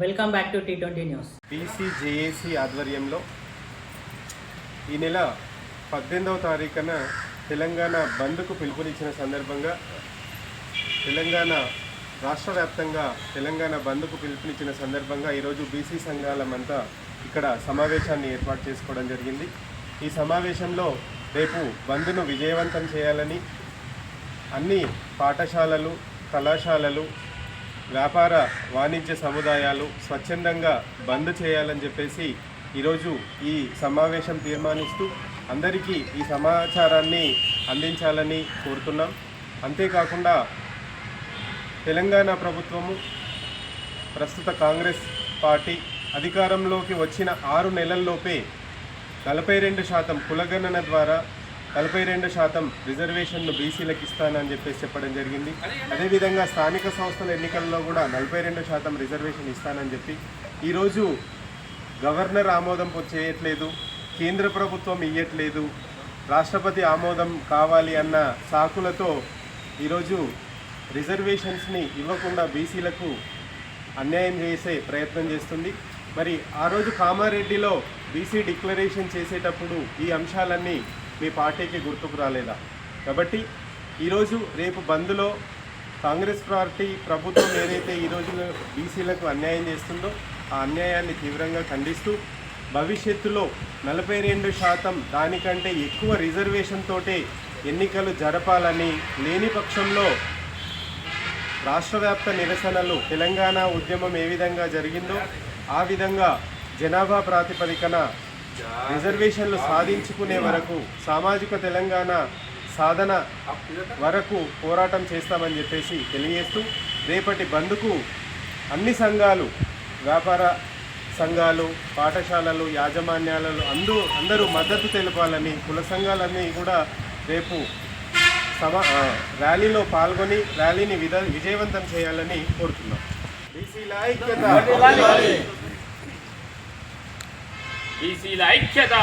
Welcome back to T twenty news BC JAC ఆధ్వర్యంలో ఈ నెల పద్దెనిమిదవ తారీఖున తెలంగాణ బంద్కు పిలుపునిచ్చిన సందర్భంగా తెలంగాణ రాష్ట్ర వ్యాప్తంగా తెలంగాణ బంద్కు పిలుపునిచ్చిన సందర్భంగా ఈరోజు బీసీ సంఘాలమంతా ఇక్కడ సమావేశాన్ని ఏర్పాటు చేసుకోవడం జరిగింది. ఈ సమావేశంలో రేపు బంద్ను విజయవంతం చేయాలని అన్ని పాఠశాలలు కళాశాలలు వ్యాపార వాణిజ్య సముదాయాలు స్వచ్ఛందంగా బంద్ చేయాలని చెప్పేసి ఈరోజు ఈ సమావేశం తీర్మానిస్తూ అందరికీ ఈ సమాచారాన్ని అందించాలని కోరుతున్నాం. అంతేకాకుండా తెలంగాణ ప్రభుత్వము ప్రస్తుత కాంగ్రెస్ పార్టీ అధికారంలోకి వచ్చిన ఆరు నెలల్లోపే నలభై రెండు శాతం కులగణన ద్వారా నలభై రెండు శాతం రిజర్వేషన్ను బీసీలకు ఇస్తానని చెప్పేసి చెప్పడం జరిగింది. అదేవిధంగా స్థానిక సంస్థల ఎన్నికల్లో కూడా నలభై రెండు శాతం రిజర్వేషన్ ఇస్తానని చెప్పి ఈరోజు గవర్నర్ ఆమోదం చేయట్లేదు కేంద్ర ప్రభుత్వం ఇయ్యట్లేదు రాష్ట్రపతి ఆమోదం కావాలి అన్న సాకులతో ఈరోజు రిజర్వేషన్స్ని ఇవ్వకుండా బీసీలకు అన్యాయం చేసే ప్రయత్నం చేస్తుంది. మరి ఆ రోజు కామారెడ్డిలో బీసీ డిక్లరేషన్ చేసేటప్పుడు ఈ అంశాలన్నీ మీ పార్టీకి గుర్తుకు రాలేదా? కాబట్టి ఈరోజు రేపు బంద్లో కాంగ్రెస్ పార్టీ ప్రభుత్వం ఏదైతే ఈరోజు బీసీలకు అన్యాయం చేస్తుందో ఆ అన్యాయాన్ని తీవ్రంగా ఖండిస్తూ భవిష్యత్తులో నలభై రెండు శాతం దానికంటే ఎక్కువ రిజర్వేషన్ తోటే ఎన్నికలు జరపాలని లేని పక్షంలో రాష్ట్ర వ్యాప్త నిరసనలు తెలంగాణ ఉద్యమం ఏ విధంగా జరిగిందో ఆ విధంగా జనాభా ప్రాతిపదికన రిజర్వేషన్లు సాధించుకునే వరకు సామాజిక తెలంగాణ సాధన వరకు పోరాటం చేస్తామని చెప్పేసి తెలియజేస్తూ రేపటి బంద్కు అన్ని సంఘాలు వ్యాపార సంఘాలు పాఠశాలలు యాజమాన్యాలలో అందు అందరూ మద్దతు తెలపాలని కుల సంఘాలన్నీ కూడా రేపు సమా ర్యాలీలో పాల్గొని ర్యాలీని విజయవంతం చేయాలని కోరుతున్నాం. బీసీల ఐక్యత బీసీల ఐక్యత.